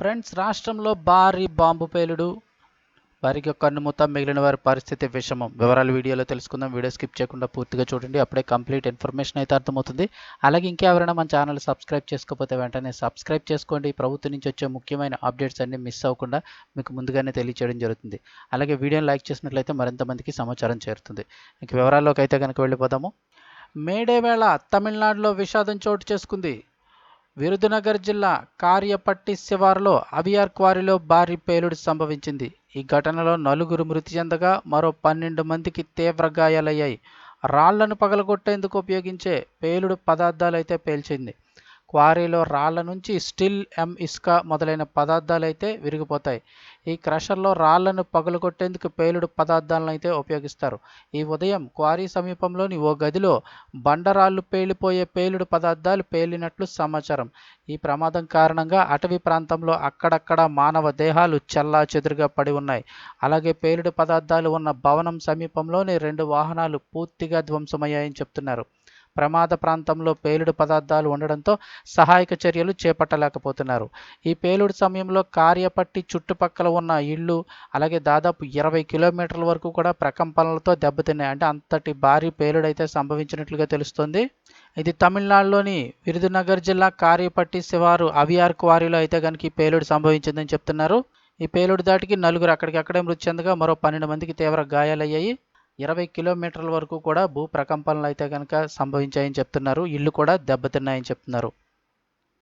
Friends రాష్ట్రంలో భారీ bomb పేలుడు. వారికి కన్నుమూత మిగిలిన వారి పరిస్థితి విషమం. వివరాలు వీడియోలో తెలుసుకుందాం. వీడియో స్కిప్ చేయకుండా పూర్తిగా చూడండి. అప్పుడే కంప్లీట్ ఇన్ఫర్మేషన్ అయితే అర్థమవుతుంది. అలాగే ఇంకెవరైనా మన ఛానల్ సబ్స్క్రైబ్ చేసుకోకపోతే వెంటనే సబ్స్క్రైబ్ చేసుకోండి. ప్రభుత్వం నుంచి వచ్చే ముఖ్యమైన అప్డేట్స్ అన్ని మిస్ అవ్వకుండా మీకు ముందుగానే తెలియచేయడం జరుగుతుంది. అలాగే వీడియోని లైక్ చేసినట్లయితే మరింత మందికి సమాచారం చేరుతుంది. ఇంక వివరాల్లోకి అయితే కనుక వెళ్ళిపోదాము. మేడే వేళ తమిళనాడులో విషాదం చోటు చేసుకుంది. విరుదునగర్ జిల్లా కార్యపట్టి శివారులో అవియార్ క్వారీలో భారీ పేలుడు సంభవించింది. ఈ ఘటనలో నలుగురు మృతి చెందగా మరో పన్నెండు మందికి తీవ్ర గాయాలయ్యాయి. రాళ్ళను పగలగొట్టేందుకు ఉపయోగించే పేలుడు పదార్థాలైతే పేల్చింది. క్వారీలో రాళ్ళ నుంచి స్టిల్ ఎం ఇసుక మొదలైన పదార్థాలు అయితే విరిగిపోతాయి. ఈ క్రషర్లో రాళ్ళను పగలగొట్టేందుకు పేలుడు పదార్థాలను అయితే ఉపయోగిస్తారు. ఈ ఉదయం క్వారీ సమీపంలోని ఓ గదిలో బండరాళ్ళు పేలిపోయే పేలుడు పదార్థాలు పేలినట్లు సమాచారం. ఈ ప్రమాదం కారణంగా అటవీ ప్రాంతంలో అక్కడక్కడ మానవ దేహాలు చల్లా చెదురుగా పడి ఉన్నాయి. అలాగే పేలుడు పదార్థాలు ఉన్న భవనం సమీపంలోని రెండు వాహనాలు పూర్తిగా ధ్వంసమయ్యాయని చెప్తున్నారు. ప్రమాద ప్రాంతంలో పేలుడు పదార్థాలు ఉండడంతో సహాయక చర్యలు చేపట్టలేకపోతున్నారు. ఈ పేలుడు సమయంలో కార్యపట్టి చుట్టుపక్కల ఉన్న ఇళ్ళు అలాగే దాదాపు ఇరవై కిలోమీటర్ల వరకు కూడా ప్రకంపనలతో దెబ్బతిన్నాయి. అంటే అంతటి భారీ పేలుడు అయితే సంభవించినట్లుగా తెలుస్తుంది. ఇది తమిళనాడులోని విరుదునగర్ జిల్లా కార్యపట్టి శివారు అవియార్ క్వారీలో అయితే కనుక ఈ పేలుడు సంభవించిందని చెప్తున్నారు. ఈ పేలుడు దాటికి నలుగురు అక్కడికక్కడే మృతి చెందగా మరో పన్నెండు మందికి తీవ్ర గాయాలయ్యాయి. ఇరవై కిలోమీటర్ల వరకు కూడా భూ ప్రకంపనలు అయితే కనుక సంభవించాయని చెప్తున్నారు. ఇల్లు కూడా దెబ్బతిన్నాయని చెప్తున్నారు.